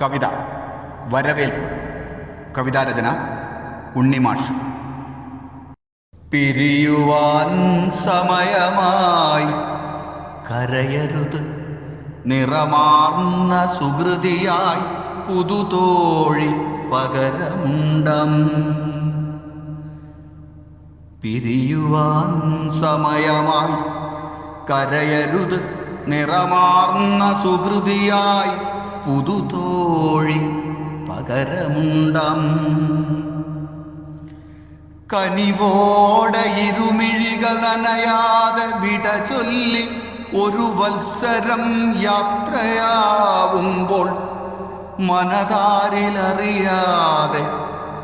കവിത വരവേൽപ്പ് കവിതാരചന ഉണ്ണിമാഷ്. പിരിയുവാൻ സമയമായി കരയരുത്. നിറമാർന്ന സുഹൃതിയായി പുതുതോഴി പകരമുണ്ടം. പിരിയുവാൻ സമയമായി കരയരുത്. നിറമാർന്ന സുഹൃതിയായി പുതുതോഴി പകരമുണ്ടം. കനിവോടെ ഇരുമിഴികൾ നനയാതെ വിട ചൊല്ലി ഒരു വത്സരം യാത്രയാവുമ്പോൾ മനതാരിലറിയാതെ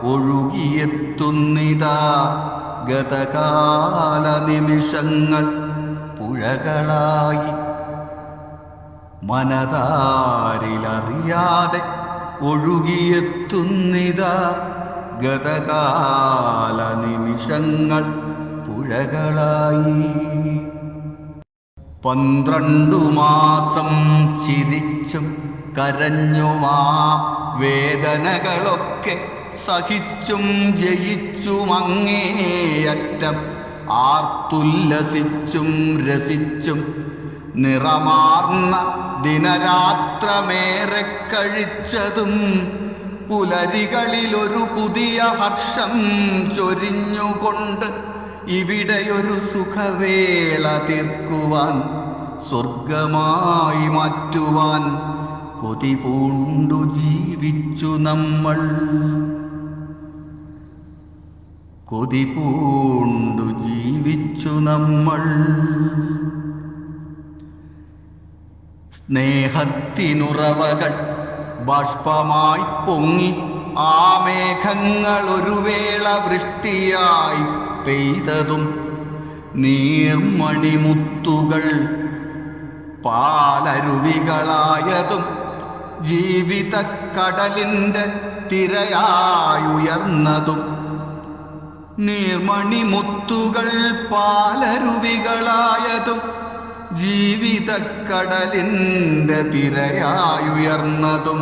ഒഴുകിയെത്തുന്നിതാ ഗതകാല നിമിഷങ്ങൾ പുഴകളായി മനതാരിലറിയാതെ ഒഴുകിയെത്തുന്നിത ഗതകാല നിമിഷങ്ങൾ പുഴകളായി. പന്ത്രണ്ടു മാസം ചിരിച്ചും കരഞ്ഞുമാ വേദനകളൊക്കെ സഹിച്ചും ജയിച്ചും അങ്ങേയറ്റം ആർത്തുല്ലസിച്ചും രസിച്ചും നിറമാർന്ന ദിനരാത്രമേറെ കഴിച്ചതും പുലരികളിലൊരു പുതിയ ഹർഷം ചൊരിഞ്ഞുകൊണ്ട് ഇവിടെയൊരു സുഖവേള തീർക്കുവാൻ സ്വർഗമായി മാറ്റുവാൻ കൊതി പൂണ്ടു ജീവിച്ചു നമ്മൾ. കൊതി പൂണ്ടു ജീവിച്ചു നമ്മൾ. സ്നേഹത്തിനുറവകൾ ബാഷ്പമായി പൊങ്ങി ആ മേഘങ്ങൾ ഒരു വേള വൃഷ്ടിയായി പെയ്തതും നീർമണിമുത്തുകൾ പാലരുവികളായതും ജീവിത കടലിന്റെ തിരയായുയർന്നതും നീർമണിമുത്തുകൾ പാലരുവികളായതും ജീവിതക്കടലിന്റെ തിരയായുയർന്നതും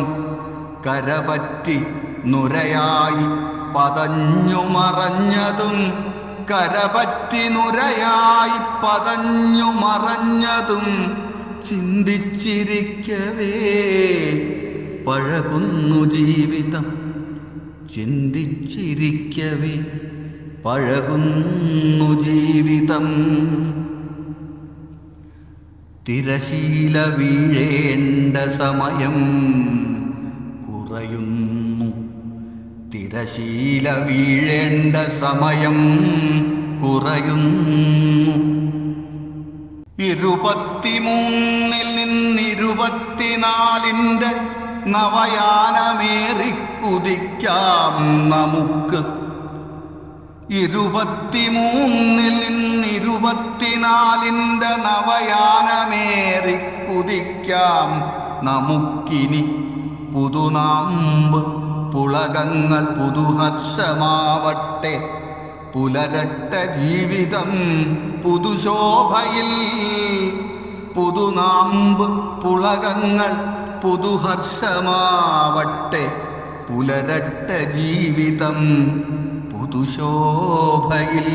കരപറ്റി നുരയായി പതഞ്ഞു മറഞ്ഞതും കരപറ്റി നുരയായി പതഞ്ഞു മറഞ്ഞതും ചിന്തിച്ചിരിക്കവേ പഴകുന്നു ജീവിതം ചിന്തിച്ചിരിക്കവേ പഴകുന്നു ജീവിതം തിരശീല വീഴേണ്ട സമയം കുറയുന്നു. തിരശീല വീഴേണ്ട സമയം കുറയുന്നു. ഇരുപത്തിമൂന്നിൽ നിന്നിരുപത്തിനാലിന്റെ നവയാനമേറിക്കുതിക്കാം നമുക്ക്. ഇരുപത്തിമൂന്നിൽ നവയാനമേറി കുദിക്കാം നമുക്കിനി പുതുനാമ്പ് പുളകങ്ങൾ പുതുഹർഷമാവട്ടെ. പുലരട്ട ജീവിതം പുതുശോഭയിൽ. പുതുനാമ്പ് പുളകങ്ങൾ പുതുഹർഷമാവട്ടെ. പുലരട്ട ജീവിതം പുതുശോഭയിൽ.